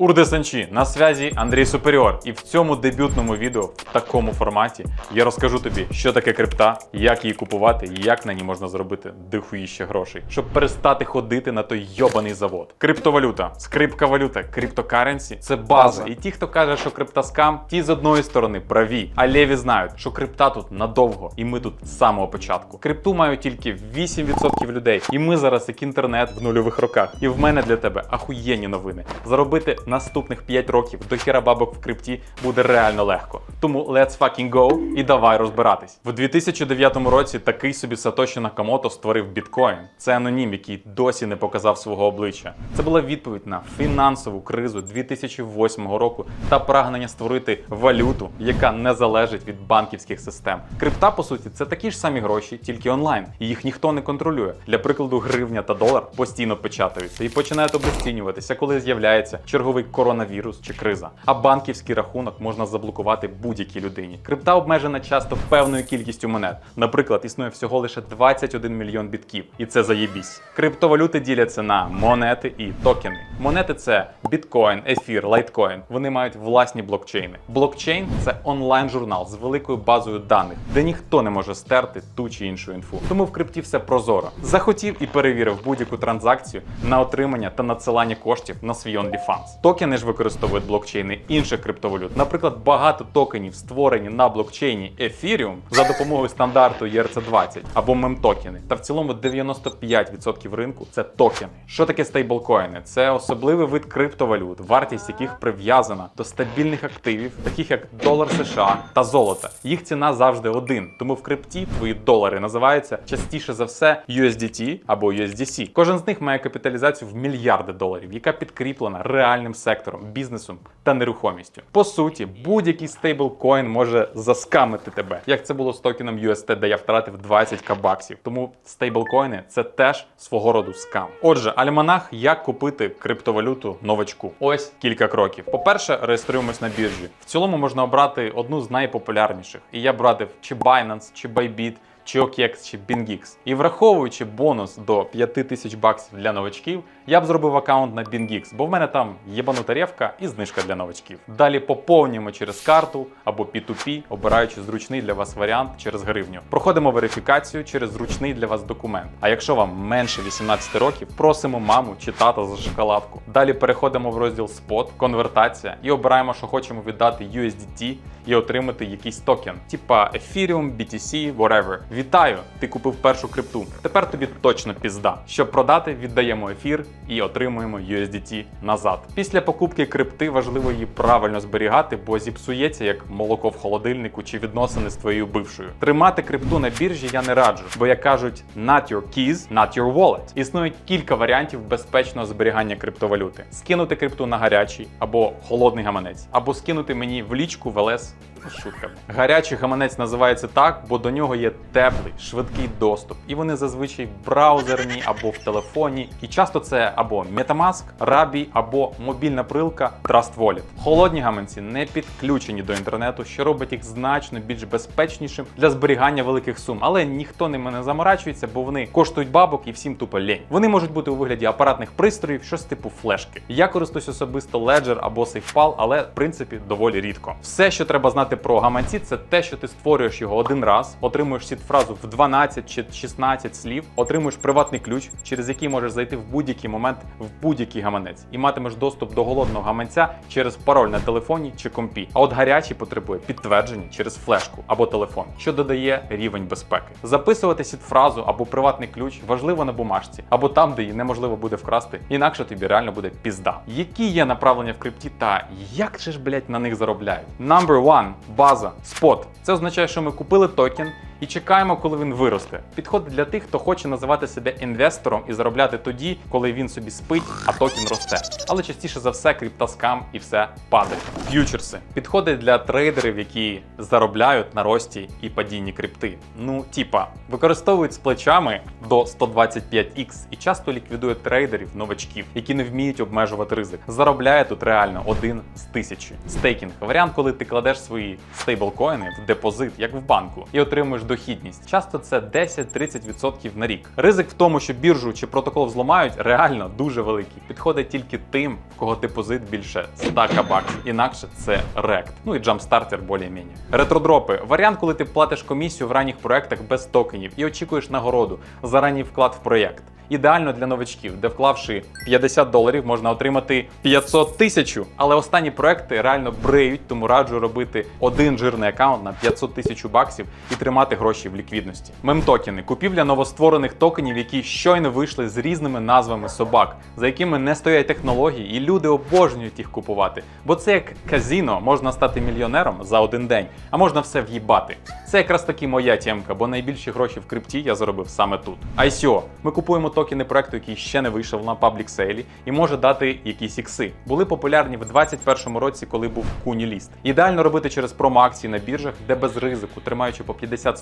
Урдесанчі, на связі Андрій Суперіор. І в цьому дебютному відео в такому форматі я розкажу тобі, що таке крипта, як її купувати як на ній можна зробити дихуїще грошей, щоб перестати ходити на той йобаний завод. Криптовалюта, скрипка валюта, криптокаренсі це база. І ті, хто каже, що крипта скам, ті з одної сторони праві, а леві знають, що крипта тут надовго, і ми тут з самого початку. Крипту мають тільки 8% людей, і ми зараз як інтернет в нульових роках. І в мене для тебе ахуєнні новини. Заробити наступних 5 років до хіра бабок в крипті буде реально легко. Тому let's fucking go і давай розбиратись. В 2009 році такий собі Сатоші Накамото створив біткоін. Це анонім, який досі не показав свого обличчя. Це була відповідь на фінансову кризу 2008 року та прагнення створити валюту, яка не залежить від банківських систем. Крипта, по суті, це такі ж самі гроші, тільки онлайн. І їх ніхто не контролює. Для прикладу, гривня та долар постійно печатаються і починають обесцінюватися, коли з'являється черговий коронавірус чи криза. А банківський рахунок можна заблокувати будь-якій людині. Крипта обмежена часто певною кількістю монет. Наприклад, існує всього лише 21 мільйон бітків, і це заєбісь. Криптовалюти діляться на монети і токени. Монети це біткоін, ефір, лайткоін. Вони мають власні блокчейни. Блокчейн це онлайн-журнал з великою базою даних, де ніхто не може стерти ту чи іншу інфу. Тому в крипті все прозоро. Захотів і перевірив будь-яку транзакцію на отримання та надсилання коштів на свій OnlyFans. Токени ж використовують блокчейни інших криптовалют. Наприклад, багато токенів створені на блокчейні Ethereum за допомогою стандарту ERC20 або мемтокени. Та в цілому 95% ринку це токени. Що таке стейблкоїни? Це особливий вид криптовалют, вартість яких прив'язана до стабільних активів, таких як долар США та золото. Їх ціна завжди один. Тому в крипті твої долари називаються частіше за все USDT або USDC. Кожен з них має капіталізацію в мільярди доларів, яка підкріплена реальним сектором, бізнесом та нерухомістю. По суті, будь-який стейблкоін може заскамити тебе, як це було з токеном UST, де я втратив 20 кабаксів. Тому стейблкоїни це теж свого роду скам. Отже, альманах, як купити криптовалюту новачку. Ось кілька кроків. По-перше, реєструємось на біржі. В цілому можна обрати одну з найпопулярніших. І я б радив чи Binance, чи Bybit, чи OKX, чи BingX. І враховуючи бонус до 5000 баксів для новачків, я б зробив аккаунт на BingX, бо в мене там єбанута ревка і знижка для новачків. Далі поповнюємо через карту або P2P, обираючи зручний для вас варіант через гривню. Проходимо верифікацію через зручний для вас документ. А якщо вам менше 18 років, просимо маму чи тата за шоколадку. Далі переходимо в розділ Spot, конвертація і обираємо, що хочемо віддати USDT і отримати якийсь токен, типа Ethereum, BTC, whatever. Вітаю! Ти купив першу крипту. Тепер тобі точно пізда. Щоб продати, віддаємо ефір і отримуємо USDT назад. Після покупки крипти важливо її правильно зберігати, бо зіпсується як молоко в холодильнику чи відносини з твоєю бившою. Тримати крипту на біржі я не раджу, бо як кажуть, not your keys, not your wallet. Існує кілька варіантів безпечного зберігання криптовалюти: скинути крипту на гарячий або холодний гаманець, або скинути мені в лічку в ЛС Шутка. Гарячий гаманець називається так, бо до нього є теплий, швидкий доступ, і вони зазвичай браузерні або в телефоні. І часто це або Metamask, Rabi, або мобільна прилка Trust Wallet. Холодні гаманці не підключені до інтернету, що робить їх значно більш безпечнішим для зберігання великих сум. Але ніхто ними не заморачується, бо вони коштують бабок і всім тупо лень. Вони можуть бути у вигляді апаратних пристроїв, щось типу флешки. Я користуюсь особисто Ledger або SafePal, але в принципі доволі рідко. Все, що треба знати про гаманці, це те, що ти створюєш його один раз, отримуєш сід-фразу в 12 чи 16 слів, отримуєш приватний ключ, через який можеш зайти в будь-який момент в будь-який гаманець, і матимеш доступ до голодного гаманця через пароль на телефоні чи компі. А от гарячий потребує підтвердження через флешку або телефон, що додає рівень безпеки. Записувати сід-фразу або приватний ключ важливо на бумажці, або там, де її неможливо буде вкрасти, інакше тобі реально буде пізда. Які є направлення в крипті та як же ж блять на них заробляють? Number one – база, спот. Це означає, що ми купили токен. І чекаємо, коли він виросте. Підходить для тих, хто хоче називати себе інвестором і заробляти тоді, коли він собі спить, а токен росте. Але частіше за все криптоскам і все падає. Ф'ючерси підходить для трейдерів, які заробляють на рості і падінні крипти. Ну, типа, використовують з плечами до 125x і часто ліквідує трейдерів, новачків, які не вміють обмежувати ризик. Заробляє тут реально один з тисячі. Стейкінг варіант, коли ти кладеш свої стейблкоїни в депозит, як в банку, і отримуєш дохідність. Часто це 10-30% на рік. Ризик в тому, що біржу чи протокол зламають, реально дуже великий. Підходить тільки тим, в кого депозит більше 100 баксів. Інакше це рект. Ну і джамстартер більш-менш. Ретродропи варіант, коли ти платиш комісію в ранніх проектах без токенів і очікуєш нагороду за ранній вклад в проєкт. Ідеально для новачків, де вклавши 50 доларів, можна отримати 500 тисяч. Але останні проекти реально бреють, тому раджу робити один жирний аккаунт на 500 тисяч баксів і тримати гроші в ліквідності. Мемтокени купівля новостворених токенів, які щойно вийшли з різними назвами собак, за якими не стоять технології, і люди обожнюють їх купувати. Бо це як казіно, можна стати мільйонером за один день, а можна все в'їбати. Це якраз таки моя тємка, бо найбільші гроші в крипті я заробив саме тут. ICO. Ми купуємо токени проекту, який ще не вийшов на паблік сейлі, і може дати якісь ікси. Були популярні в 2021 році, коли був куні ліст. Ідеально робити через промо-акції на біржах, де без ризику, тримаючи по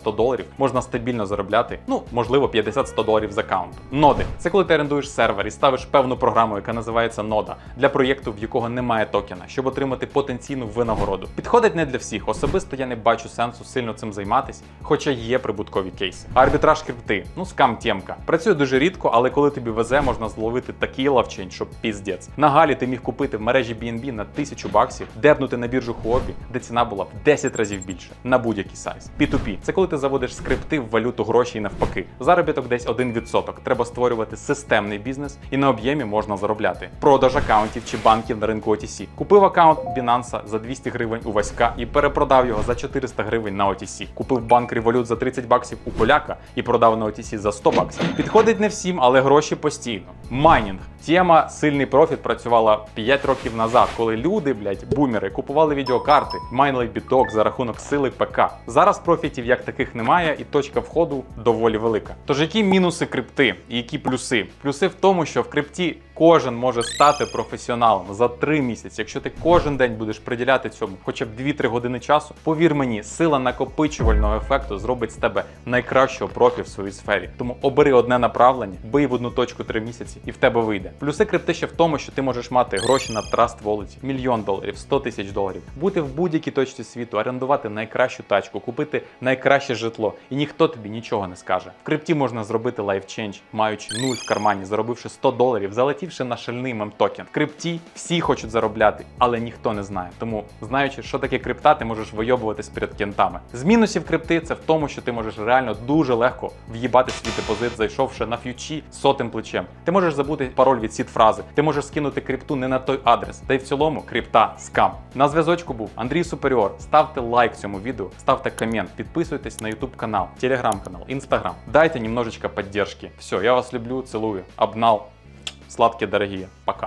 50-100 доларів, можна стабільно заробляти, ну можливо, 50-100 доларів з аккаунту. Ноди це коли ти орендуєш сервер і ставиш певну програму, яка називається нода, для проєкту, в якого немає токена, щоб отримати потенційну винагороду. Підходить не для всіх. Особисто я не бачу сенсу сильно цим займатися, хоча є прибуткові кейси. Арбітраж крипти, ну скам тємка. Працює дуже рідко, але коли тобі везе, можна зловити такий лавчень, що піздець. На галі ти міг купити в мережі BNB на 1000 баксів, депнути на біржу Хуопі, де ціна була в 10 разів більше на будь-який сайз. P2P – це коли ти заводиш скрипти в валюту гроші і навпаки. Заробіток десь 1%. Треба створювати системний бізнес, і на об'ємі можна заробляти. Продаж акаунтів чи банків на ринку OTC. Купив акаунт Binance за 200 гривень у Васька і перепродав його за 400 гривень на OTC. Купив банк Revolut за 30 баксів у поляка і продав на OTC за 100 баксів. Підходить не всім, але гроші постійно. Майнінг. Тема сильний профіт працювала 5 років назад, коли люди, блядь, бумери, купували відеокарти, майнили біток за рахунок сили ПК. Зараз профітів як таких немає, і точка входу доволі велика. Тож які мінуси крипти і які плюси? Плюси в тому, що в крипті кожен може стати професіоналом за 3 місяці. Якщо ти кожен день будеш приділяти цьому хоча б 2-3 години часу, повір мені, сила накопичувального ефекту зробить з тебе найкращого профі в своїй сфері. Тому обери одне направлення, бий в одну точку 3 місяці, і в тебе вийде. Плюси крипти ще в тому, що ти можеш мати гроші на Trust Wallet, мільйон доларів, 100 тисяч доларів, бути в будь-якій точці світу, орендувати найкращу тачку, купити найкраще житло, і ніхто тобі нічого не скаже. В крипті можна зробити лайфченж, маючи нуль в кармані, заробивши 100 доларів, залетівши на шальний мемтокен. В крипті всі хочуть заробляти, але ніхто не знає. Тому, знаючи, що таке крипта, ти можеш вийобуватись перед кентами. З мінусів крипти це в тому, що ти можеш реально дуже легко в'їбати свій депозит, зайшовши на ф'ючі сотим плечем. Ти можеш забути пароль від сіт фрази, ти можеш скинути крипту не на той адрес. Та й в цілому крипта скам. На зв'язочку був Андрій Суперіор. Ставте лайк цьому відео, ставте комент, підписуйтесь на YouTube канал, телеграм канал, інстаграм. Дайте немножечко поддержки. Все, я вас люблю, целую. Обнал. Сладкие дорогие. Пока.